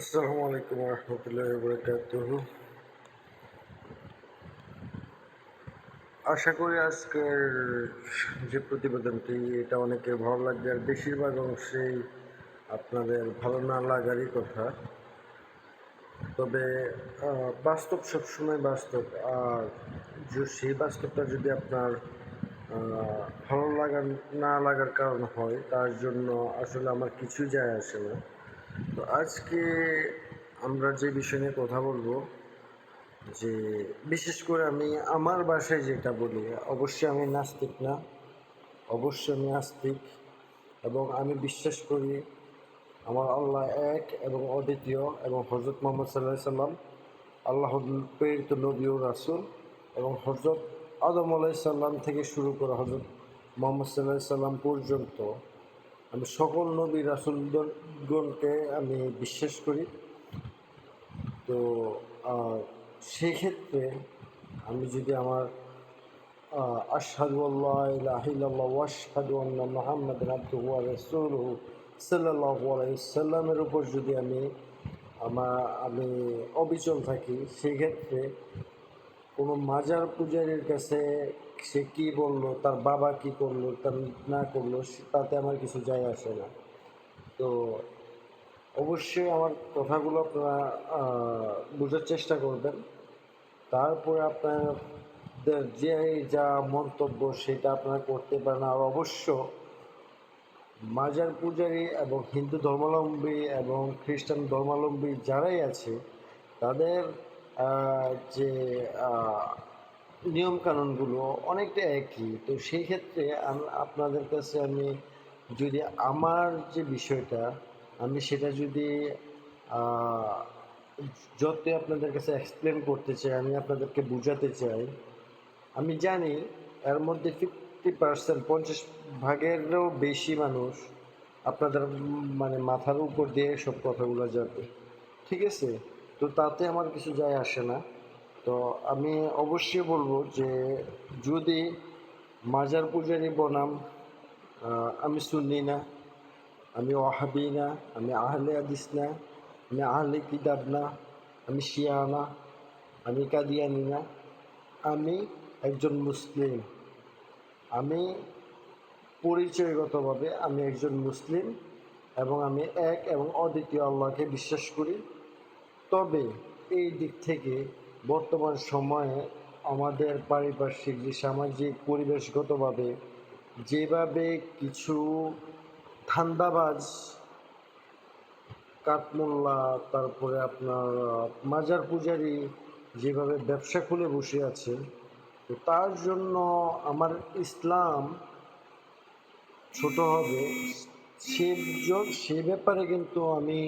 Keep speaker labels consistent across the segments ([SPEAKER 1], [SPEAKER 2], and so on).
[SPEAKER 1] আসসালামু আলাইকুম রহমতুল্লাহ বরকাত আশা করি আজকের যে প্রতিবেদনটি, এটা অনেকের ভালো লাগবে, আর বেশিরভাগ অংশেই আপনাদের ভালো না লাগারই কথা। তবে বাস্তব সবসময় বাস্তব, আর সেই বাস্তবটা যদি আপনার ভালো লাগার, না লাগার কারণ হয়, তার জন্য আসলে আমার কিছু যায় আসে না। তো আজকে আমরা যে বিষয় নিয়ে কথা বলব, যে বিশেষ করে আমি আমার বাসায় যেটা বলি, অবশ্যই আমি নাস্তিক না, অবশ্যই আমি আস্তিক এবং আমি বিশ্বাস করি আমার আল্লাহ এক এবং অদ্বিতীয় এবং হজরত মোহাম্মদ সাল্লাহ সাল্লাম আল্লাহ প্রেরিত নবী রাসুল এবং হজরত আদম আলাইসাল্লাম থেকে শুরু করে হজরত মোহাম্মদ সাল্লাহ সাল্লাম পর্যন্ত আমি সকল নবী রাসুলগণকে আমি বিশ্বাস করি। তো সেই ক্ষেত্রে আমি যদি আমার আশহাদু উপর যদি আমি আমার আমি অবিচল থাকি সেই ক্ষেত্রে কোনো মাজার পূজারীর কাছে সে কি বলল, তার বাবা কি করল, তার না করল তাতে আমার কিছু যায় আসে না। তো অবশ্যই আমার কথাগুলো আপনারা বোঝার চেষ্টা করবেন। তারপরে আপনাদের যে যা মন্তব্য সেটা আপনারা করতে পারেন। আর অবশ্য মাজার পূজারী এবং হিন্দু ধর্মাবলম্বী এবং খ্রিস্টান ধর্মাবলম্বী যারাই আছে, তাদের যে নিয়মকানুনগুলো অনেকটা একই। তো সেই ক্ষেত্রে আপনাদের কাছে আমি যদি আমার যে বিষয়টা, আমি সেটা যদি যতই আপনাদের কাছে এক্সপ্লেন করতে চাই, আমি আপনাদেরকে বোঝাতে চাই, আমি জানি এর মধ্যে ফিফটি পার্সেন্ট পঞ্চাশ ভাগেরও বেশি মানুষ আপনাদের মানে মাথার উপর দিয়ে সব কথাগুলো যাবে ঠিক আছে? তো তাতে আমার কিছু যায় আসে না। তো আমি অবশ্যই বলব যে যদি মাজার পূজারি বনাম আমি শুনি না, আমি ওয়াহাবি না, আমি আহলে হাদিস না, আমি আহলে কিতাব না, আমি শিয়া না, আমি কাদিয়ানি না, আমি একজন মুসলিম। আমি পরিচয়গতভাবে আমি একজন মুসলিম এবং আমি এক এবং অদ্বিতীয় আল্লাহকে বিশ্বাস করি। তবে এই দিক থেকে বর্তমান সময়ে আমাদের পারিপার্শ্বিক, যে সামাজিক, পরিবেশগতভাবে যেভাবে কিছু ঠান্দাবাজ কাঠমোল্লা, তারপরে আপনার মাজার পূজারি যেভাবে ব্যবসা খুলে বসে আছে, তো তার জন্য আমার ইসলাম ছোট হবে। সে সে ব্যাপারে কিন্তু আমি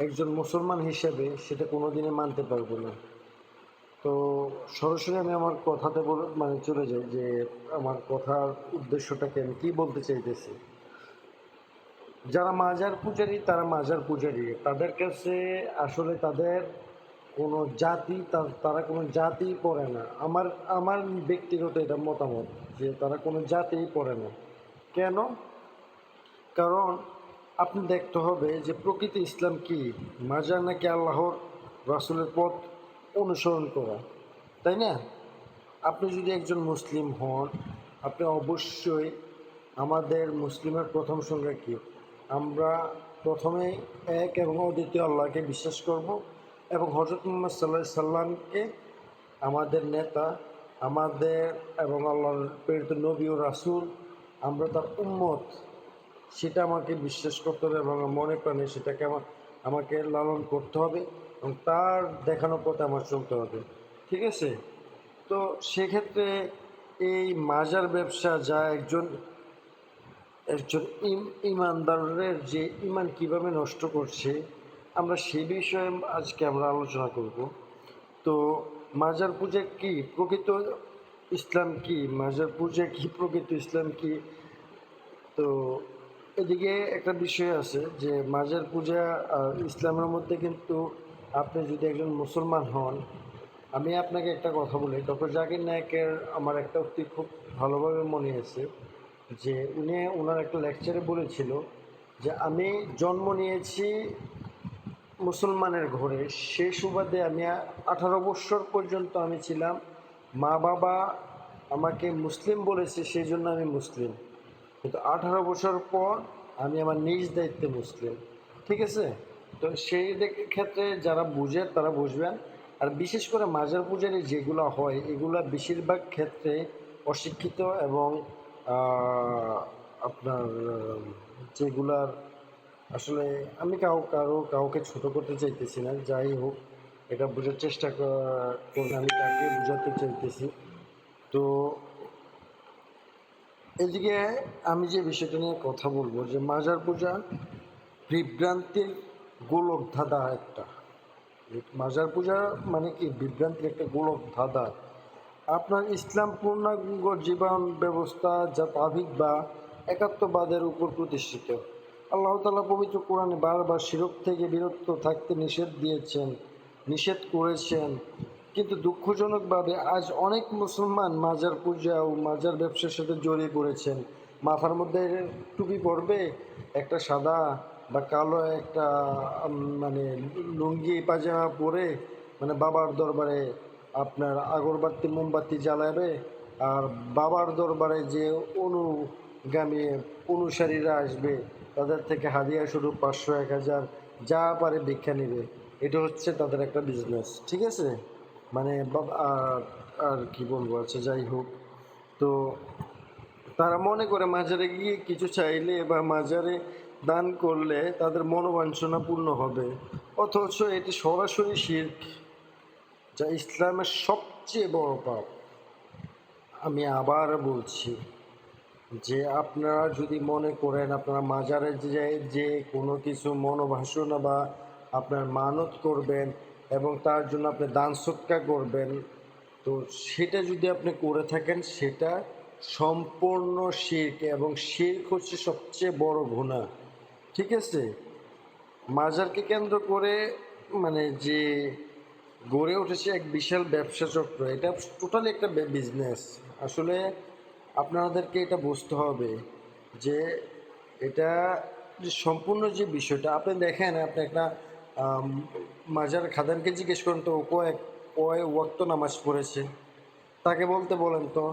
[SPEAKER 1] একজন মুসলমান হিসেবে সেটা কোনোদিনই মানতে পারব না। তো সরাসরি আমি আমার কথাতে বলে মানে চলে যাই যে আমার কথার উদ্দেশ্যটাকে আমি কী বলতে চাইতেছি। যারা মাজার পূজারি, তারা মাজার পূজারি। তাদের কাছে আসলে তাদের কোনো জাতি, তারা কোনো জাতিই পড়ে না। আমার আমার ব্যক্তিগত এটা মতামত যে তারা কোনো জাতিই পড়ে না। কেন? কারণ আপনি দেখতে হবে যে প্রকৃত ইসলাম কি? মাজার নাকি আল্লাহর রাসুলের পথ অনুসরণ করা, তাই না? আপনি যদি একজন মুসলিম হন, আপনি অবশ্যই আমাদের মুসলিমের প্রথম সংজ্ঞা কি? আমরা প্রথমে এক এবং অদ্বিতীয় আল্লাহকে বিশ্বাস করব এবং হজরত মোহাম্মদ সাল্লাহ সাল্লামকে আমাদের নেতা, আমাদের এবং আল্লাহর প্রেরিত নবী ও রাসুল, আমরা তার উম্মত সেটা আমাকে বিশ্বাস করতে হবে এবং মনে প্রাণে সেটাকে আমার, আমাকে লালন করতে হবে এবং তার দেখানো পথে আমার চলতে হবে। ঠিক আছে? তো সেক্ষেত্রে এই মাজার ব্যবসা যা একজন একজন ইম- ইমানদারের যে ইমান কীভাবে নষ্ট করছে, আমরা সে বিষয়ে আজকে আমরা আলোচনা করব। তো মাজার পূজা কি? প্রকৃত ইসলাম কি? মাজার পূজা কি? প্রকৃত ইসলাম কি? তো এদিকে একটা বিষয় আছে যে মাজার পূজা আর ইসলামের মধ্যে কিন্তু আপনি যদি একজন মুসলমান হন, আমি আপনাকে একটা কথা বলি। ডক্টর জাকির নায়কের আমার একটা উক্তি খুব ভালোভাবে মনে আছে যে উনি ওনার একটা লেকচারে বলেছিল যে, আমি জন্ম নিয়েছি মুসলমানের ঘরে। সেই সুবাদে আমি আঠারো বৎসর পর্যন্ত আমি ছিলাম। মা বাবা আমাকে মুসলিম বলেছে, সেই জন্য আমি মুসলিম। কিন্তু আঠারো বছর পর আমি আমার নিজ দায়িত্বে মুসলিম ঠিক আছে? তো সেই ক্ষেত্রে যারা বুঝে তারা বুঝবেন। আর বিশেষ করে মাজার পূজারি যেগুলো হয়, এগুলা বেশিরভাগ ক্ষেত্রে অশিক্ষিত এবং আপনার, যেগুলার আসলে আমি কাউ, কারও, কাউকে ছোট করতে চাইতেছি না, যাই হোক, এটা বোঝার চেষ্টা করে আমি তাকে বোঝাতে চাইতেছি। তো এদিকে আমি যে বিষয়টা নিয়ে কথা বলব, যে মাজার পূজা বিভ্রান্তির গোলক ধাঁধা একটা মাজার পূজা মানে কি? বিভ্রান্তির একটা গোলক ধাঁধা আপনার ইসলাম পূর্ণাঙ্গ জীবন ব্যবস্থা যা তাভিক বা একাত্মবাদের উপর প্রতিষ্ঠিত। আল্লাহ তালা পবিত্র কোরআনে বারবার শিরক থেকে বিরত থাকতে নিষেধ দিয়েছেন, নিষেধ করেছেন। কিন্তু দুঃখজনকভাবে আজ অনেক মুসলমান মাজার পূজা ও মাজার ব্যবসার সাথে জড়িয়ে পড়েছেন। মাথার মধ্যে টুপি পরবে, একটা সাদা বা কালো একটা মানে লুঙ্গি পাজামা পরে মানে বাবার দরবারে আপনার আগরবাতি, মোমবাতি জ্বালাবে আর বাবার দরবারে যে অনুগামী অনুসারীরা আসবে, তাদের থেকে হাদিয়া শুরু পাঁচশো এক হাজার যা পারে ভিক্ষা নেবে। এটা হচ্ছে তাদের একটা বিজনেস ঠিক আছে? মানে আর কি বলব আচ্ছা যাই হোক। তো তারা মনে করে মাজারে গিয়ে কিছু চাইলে বা মাজারে দান করলে তাদের মনোবাঞ্ছনা পূর্ণ হবে। অথচ এটি সরাসরি শির্ক, যা ইসলামের সবচেয়ে বড় পাপ। আমি আবার বলছি যে আপনারা যদি মনে করেন আপনারা মাজারে যে যে কোনো কিছু মনোবাসনা বা আপনার মানত করবেন এবং তার জন্য আপনি দান সৎকা করবেন, তো সেটা যদি আপনি করে থাকেন, সেটা সম্পূর্ণ শির্ক এবং শির্ক হচ্ছে সবচেয়ে বড় গুণা ঠিক আছে? মাজারকে কেন্দ্র করে মানে যে গড়ে উঠেছে এক বিশাল ব্যবসা চক্র, এটা টোটালি একটা বিজনেস আসলে আপনাদেরকে এটা বুঝতে হবে যে এটা সম্পূর্ণ যে বিষয়টা, আপনি দেখেন, আপনি একটা মাজার খাদানকে জিজ্ঞেস করেন, তো কয়েক কয় ওয়াক্ত নামাজ পড়েছে? তাকে বলতে বলেন তো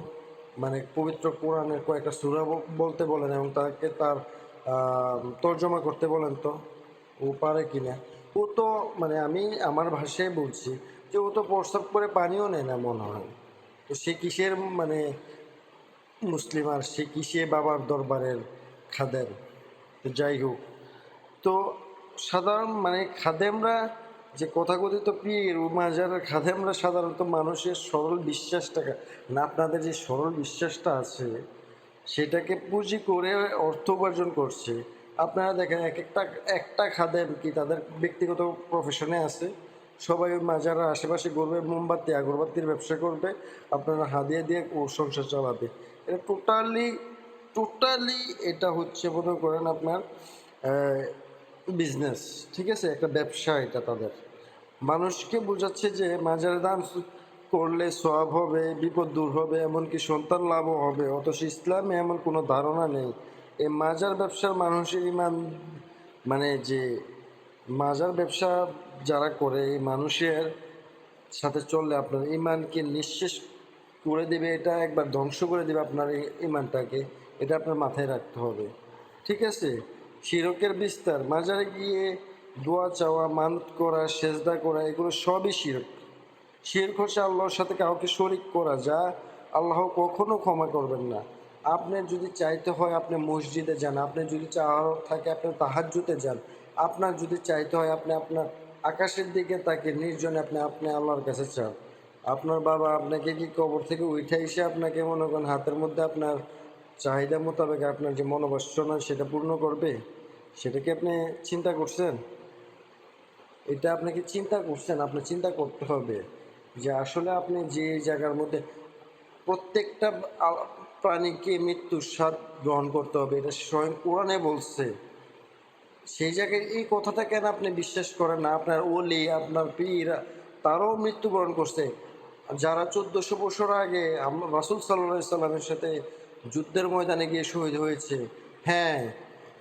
[SPEAKER 1] মানে পবিত্র কোরআনের কয়েকটা সূরা বলতে বলেন এবং তাকে তার তর্জমা করতে বলেন তো, ও পারে কি না ও তো মানে আমি আমার ভাষায় বলছি যে ও তো প্রস্তাব করে পানিও নেয় না মনে হয়। তো সে কিসের মানে মুসলিম আর সে কিসে বাবার দরবারের খাদের? তো যাই হোক, তো সাধারণ মানে খাদেমরা যে কথাকথিত পীর মাজারের খাদেমরা সাধারণত মানুষের সরল বিশ্বাসটাকে না আপনাদের যে সরল বিশ্বাসটা আছে, সেটাকে পুঁজি করে অর্থ উপার্জন করছে। আপনারা দেখেন, এক একটা একটা খাদেম কি তাদের ব্যক্তিগত প্রফেশনে আছে? সবাই ওই মাজারের আশেপাশে ঘুরবে, মোমবাতি, আগরবাতির ব্যবসা করবে, আপনারা হাদিয়া দিয়ে ও সংসার চালাবে। এটা টোটালি টোটালি এটা হচ্ছে, মনে করেন আপনার বিজনেস ঠিক আছে? একটা ব্যবসা এটা তাদের। মানুষকে বোঝাচ্ছে যে মাজারে দান করলে সব হবে, বিপদ দূর হবে, এমনকি সন্তান লাভও হবে। অথচ ইসলামে এমন কোনো ধারণা নেই। এই মাজার ব্যবসার মানুষের ইমান মানে যে মাজার ব্যবসা যারা করে, এই মানুষের সাথে চললে আপনার ইমানকে নিঃশেষ করে দেবে, এটা একবার ধ্বংস করে দেবে আপনার ইমানটাকে। এটা আপনার মাথায় রাখতে হবে। ঠিক আছে? শিরকের বিস্তার, মাজারে গিয়ে দোয়া চাওয়া, মানত করা, সেজদা করা, এগুলো সবই শিরক। শিরক হচ্ছে আল্লাহর সাথে কাউকে শরিক করা, যা আল্লাহ কখনো ক্ষমা করবেন না। আপনার যদি চাইতে হয় আপনি মসজিদে যান আপনি যদি চাওয়ার থাকে আপনি তাহাজ্জুতে যান, আপনার যদি চাইতে হয় আপনি আপনার আকাশের দিকে তাকে নির্জনে আপনি আপনি আল্লাহর কাছে চান। আপনার বাবা আপনাকে কি কবর থেকে উঠে এসে আপনাকে মনে করেন হাতের মধ্যে আপনার চাহিদা মোতাবেক আপনার যে মনোবাসনা সেটা পূর্ণ করবে? সেটা কি আপনি চিন্তা করছেন? এটা আপনাকে চিন্তা করছেন? আপনি চিন্তা করতে হবে যে আসলে আপনি যে জায়গার মধ্যে প্রত্যেকটা প্রাণীকে মৃত্যুর স্বাদ গ্রহণ করতে হবে, এটা স্বয়ং কোরআনে বলছে। সেই জায়গায় এই কথাটা কেন আপনি বিশ্বাস করেন না? আপনার ওলি, আপনার পীর, তারাও মৃত্যুবরণ করছে। যারা চোদ্দশো বছর আগে রাসুল সাল্লাহ সাল্লামের সাথে যুদ্ধের ময়দানে গিয়ে শহীদ হয়েছে হ্যাঁ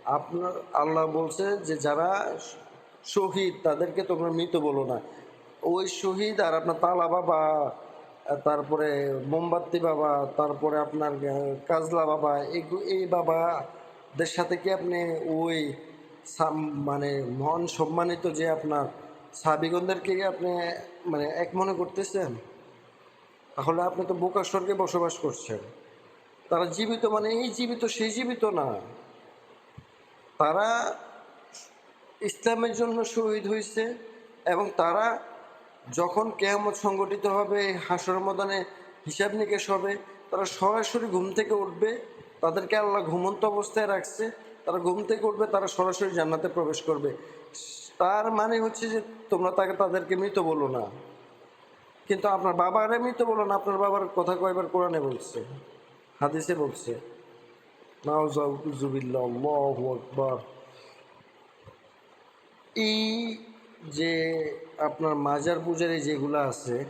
[SPEAKER 1] আপনার আল্লাহ বলছে যে যারা শহীদ, তাদেরকে তোমরা মৃত বলো না। ওই শহীদ আর আপনার তালা বাবা, তারপরে মোমবাতি বাবা, তারপরে আপনার কাজলা বাবা এই বাবাদের সাথে কি আপনি ওই মানে মহান সম্মানিত যে আপনার সাবিগণদেরকে আপনি মানে এক মনে করতেছেন? তাহলে আপনি তো বোকা স্বর্গে বসবাস করছেন। তারা জীবিত মানে এই জীবিত, সেই জীবিত না। তারা ইসলামের জন্য শহীদ হয়েছে এবং তারা যখন কেয়ামত সংগঠিত হবে, হাসর ময়দানে হিসাব নিকেশ হবে, তারা সরাসরি ঘুম থেকে উঠবে, তাদেরকে আল্লাহ ঘুমন্ত অবস্থায় রাখছে, তারা ঘুম থেকে উঠবে, তারা সরাসরি জান্নাতে প্রবেশ করবে। তার মানে হচ্ছে যে তোমরা তাকে, তাদেরকে মৃত বলো না। কিন্তু আপনার বাবারে মৃত বলো না, আপনার বাবার কথা কয়বার কোরআনে বলছে, হাদিসে বলছে। আকবার। এই যে আপনার মাজার পূজারি যেগুলো আছে,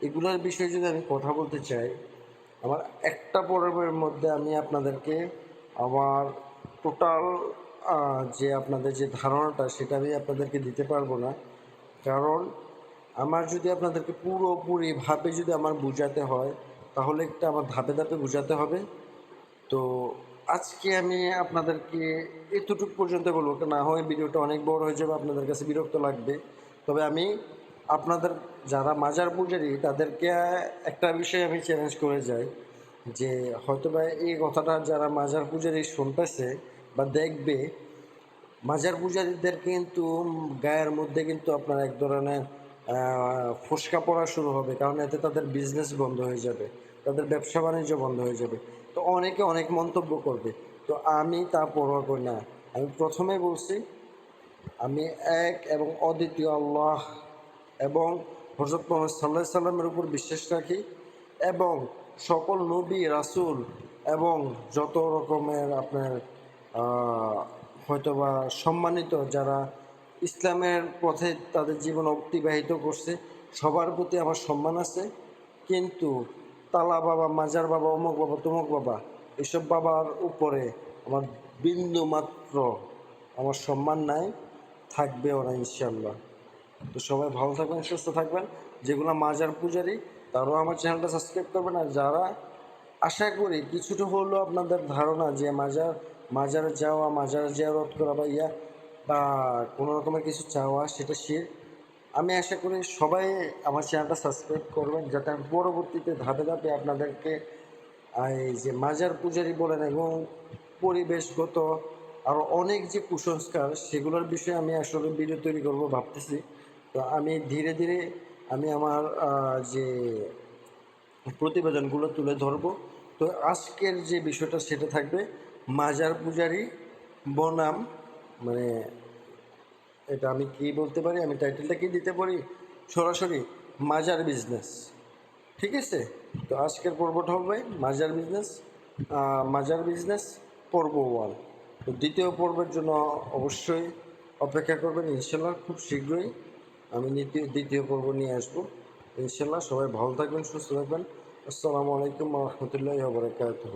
[SPEAKER 1] এগুলোর বিষয়ে যদি আমি কথা বলতে চাই, আমার একটা পর্বের মধ্যে আমি আপনাদেরকে আমার টোটাল যে আপনাদের যে ধারণাটা, সেটা আমি আপনাদেরকে দিতে পারব না। কারণ আমার যদি আপনাদেরকে পুরোপুরিভাবে যদি আমার বোঝাতে হয়, তাহলে একটা আমার ধাপে ধাপে বোঝাতে হবে। তো আজকে আমি আপনাদেরকে এতটুকু পর্যন্ত বলব না হয় ভিডিওটা অনেক বড় হয়ে যাবে, আপনাদের কাছে বিরক্ত লাগবে। তবে আমি আপনাদের, যারা মাজার পূজারি, তাদেরকে একটা বিষয় আমি চ্যালেঞ্জ করে যাই, যে হয়তো বা এই কথাটা যারা মাজার পূজারি শুনতেছে বা দেখবে, মাজার পূজারীদের কিন্তু গায়ের মধ্যে কিন্তু আপনার এক ধরনের ফোসকা পড়া শুরু হবে, কারণ এতে তাদের বিজনেস বন্ধ হয়ে যাবে, তাদের ব্যবসা বাণিজ্য বন্ধ হয়ে যাবে। তো অনেকে অনেক মন্তব্য করবে। তো আমি তা পরোয়া করি না। আমি প্রথমে বলছি, আমি এক এবং অদ্বিতীয় আল্লাহ এবং হজরত মোহাম্মদ সাল্লাহ সাল্লামের উপর বিশ্বাস রাখি এবং সকল নবী, রাসূল এবং যত রকমের আপনার হয়তোবা সম্মানিত যারা ইসলামের পথে তাদের জীবন অতিবাহিত করছে, সবার প্রতি আমার সম্মান আছে। কিন্তু তালা বাবা, মাজার বাবা, অমুক বাবা, তমুক বাবা, এসব বাবার উপরে আমার বিন্দু মাত্র আমার সম্মান নাই, থাকবে ওরা ইনশাল্লাহ তো সবাই ভালো থাকবেন, সুস্থ থাকবেন। যেগুলো মাজার পূজারি, তারাও আমার চ্যানেলটা সাবস্ক্রাইব করবেন আর যারা আশা করি কিছুটা হলেও আপনাদের ধারণা যে মাজার, মাজারে যাওয়া, মাজারে জিয়ারত করা বা ইয়া বা কোনো রকমের কিছু চাওয়া, সেটা শির। আমি আশা করি সবাই আমার চ্যানেলটা সাবস্ক্রাইব করবেন, যাতে আমি পরবর্তীতে ধাপে ধাপে আপনাদেরকে এই যে মাজার পূজারি বলেন এবং পরিবেশগত আরও অনেক যে কুসংস্কার, সেগুলোর বিষয়ে আমি আসলে ভিডিও তৈরি করব ভাবতেছি। তো আমি ধীরে ধীরে আমি আমার যে প্রতিবেদনগুলো তুলে ধরবো। তো আজকের যে বিষয়টা সেটা থাকবে মাজার পূজারি বনাম মানে এটা আমি কি বলতে পারি? আমি টাইটেলটা কি দিতে পারি? সরাসরি মাজার বিজনেস ঠিক আছে? তো আজকের পর্বটা হবে মাজার বিজনেস মাজার বিজনেস পর্ব ওয়ান তো দ্বিতীয় পর্বের জন্য অবশ্যই অপেক্ষা করবেন ইনশাল্লাহ খুব শীঘ্রই আমি দ্বিতীয় দ্বিতীয় পর্ব নিয়ে আসব। ইনশাল্লাহ সবাই ভালো থাকবেন, সুস্থ থাকবেন। আসসালামু আলাইকুম রহমতুল্লাহ বরকাতুহ।